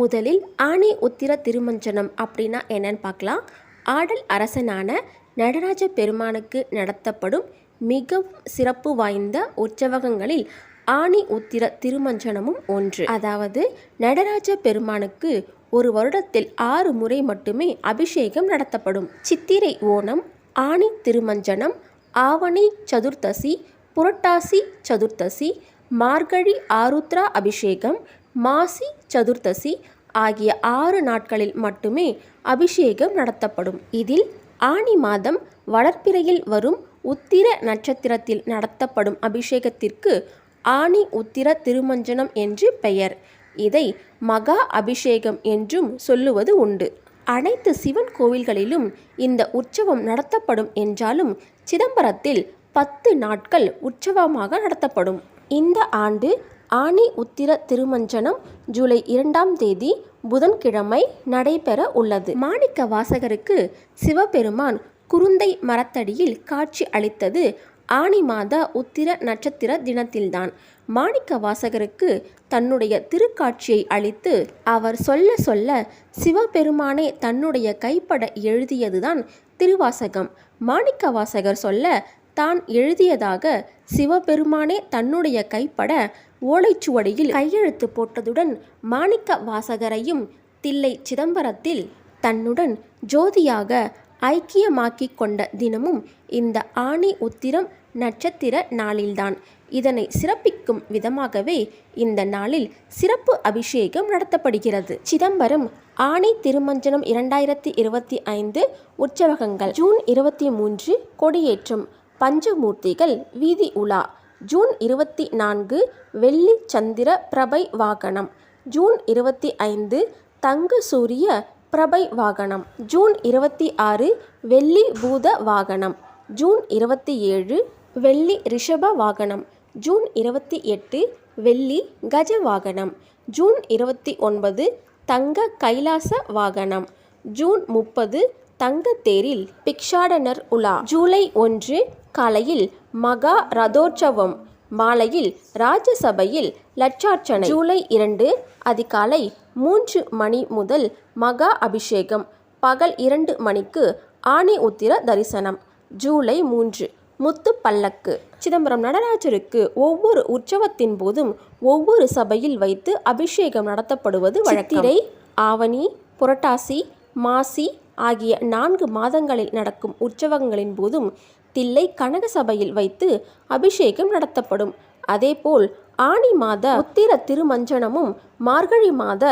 முதலில் ஆணி உத்திர திருமஞ்சனம் அப்படின்னா என்னன்னு பார்க்கலாம். ஆடல் அரசனான நடராஜ பெருமானுக்கு நடத்தப்படும் மிகவும் சிறப்பு வாய்ந்த உற்சவகங்களில் ஆணி உத்திர திருமஞ்சனமும் ஒன்று. அதாவது நடராஜ பெருமானுக்கு ஒரு வருடத்தில் ஆறு முறை மட்டுமே அபிஷேகம் நடத்தப்படும். சித்திரை ஓணம் ஆணி திருமஞ்சனம் ஆவணி சதுர்த்தசி புரட்டாசி சதுர்த்தசி மார்கழி ஆருத்ரா அபிஷேகம் மாசி சதுர்த்தசி ஆகிய ஆறு நாட்களில் மட்டுமே அபிஷேகம் நடத்தப்படும். இதில் ஆனி மாதம் வளர்ப்பிறையில் வரும் உத்திர நட்சத்திரத்தில் நடத்தப்படும் அபிஷேகத்திற்கு ஆனி உத்திர திருமஞ்சனம் என்று பெயர். இதை மகா அபிஷேகம் என்றும் சொல்லுவது உண்டு. அனைத்து சிவன் கோவில்களிலும் இந்த உற்சவம் நடத்தப்படும் என்றாலும் சிதம்பரத்தில் பத்து நாட்கள் உற்சவமாக நடத்தப்படும். இந்த ஆண்டு ஆனி உத்திர திருமஞ்சனம் ஜூலை இரண்டாம் தேதி புதன்கிழமை நடைபெற உள்ளது. மாணிக்க வாசகருக்கு சிவபெருமான் குருந்தை மரத்தடியில் காட்சி அளித்தது ஆனி மாத உத்திர நட்சத்திர தினத்தில்தான். மாணிக்க வாசகருக்கு தன்னுடைய திருக்காட்சியை அளித்து அவர் சொல்ல சொல்ல சிவபெருமானே தன்னுடைய கைப்பட எழுதியதுதான் திருவாசகம். மாணிக்க வாசகர் சொல்ல தான் எழுதியதாக சிவபெருமானே தன்னுடைய கைப்பட ஓலைச்சுவடியில் கையெழுத்து போட்டதுடன் மாணிக்க வாசகரையும் தில்லை சிதம்பரத்தில் தன்னுடன் ஜோதியாக ஐக்கியமாக்கிக் கொண்ட தினமும் இந்த ஆணி உத்திரம் நட்சத்திர நாளில்தான். இதனை சிறப்பிக்கும் விதமாகவே இந்த நாளில் சிறப்பு அபிஷேகம் நடத்தப்படுகிறது. சிதம்பரம் ஆணி திருமஞ்சனம் இரண்டாயிரத்தி இருபத்தி ஐந்து உற்சவகங்கள் ஜூன் இருபத்தி மூன்று கொடியேற்றம். பஞ்சமூர்த்திகள் வீதி உலா. ஜூன் இருபத்தி நான்கு வெள்ளி சந்திர பிரபை வாகனம். ஜூன் இருபத்தி ஐந்து தங்க சூரிய பிரபை வாகனம். ஜூன் இருபத்தி ஆறு வெள்ளி பூத வாகனம். ஜூன் இருபத்தி ஏழு வெள்ளி ரிஷப வாகனம். ஜூன் இருபத்தி எட்டு வெள்ளி கஜ வாகனம். ஜூன் இருபத்தி ஒன்பது தங்க கைலாச வாகனம். ஜூன் முப்பது தங்கத்தேரில் பிக்ஷாடனர் உலா. ஜூலை ஒன்று காலையில் மகா ரதோற்சவம். மாலையில் ராஜசபையில் லட்சார்ச்சனை. ஜூலை இரண்டு அதிகாலை மூன்று மணி முதல் மகா அபிஷேகம். பகல் இரண்டு மணிக்கு ஆணி உத்திர தரிசனம். ஜூலை மூன்று முத்து பல்லக்கு சிதம்பரம் நடராஜருக்கு ஒவ்வொரு உற்சவத்தின் போதும் ஒவ்வொரு சபையில் வைத்து அபிஷேகம் நடத்தப்படுவது வழக்கிரை ஆவணி புரட்டாசி மாசி ஆகிய நான்கு மாதங்களில் நடக்கும் உற்சவங்களின் போதும் தில்லை கனக சபையில் வைத்து அபிஷேகம் நடத்தப்படும். அதேபோல் ஆனி மாத உத்திர திருமஞ்சனமும் மார்கழி மாத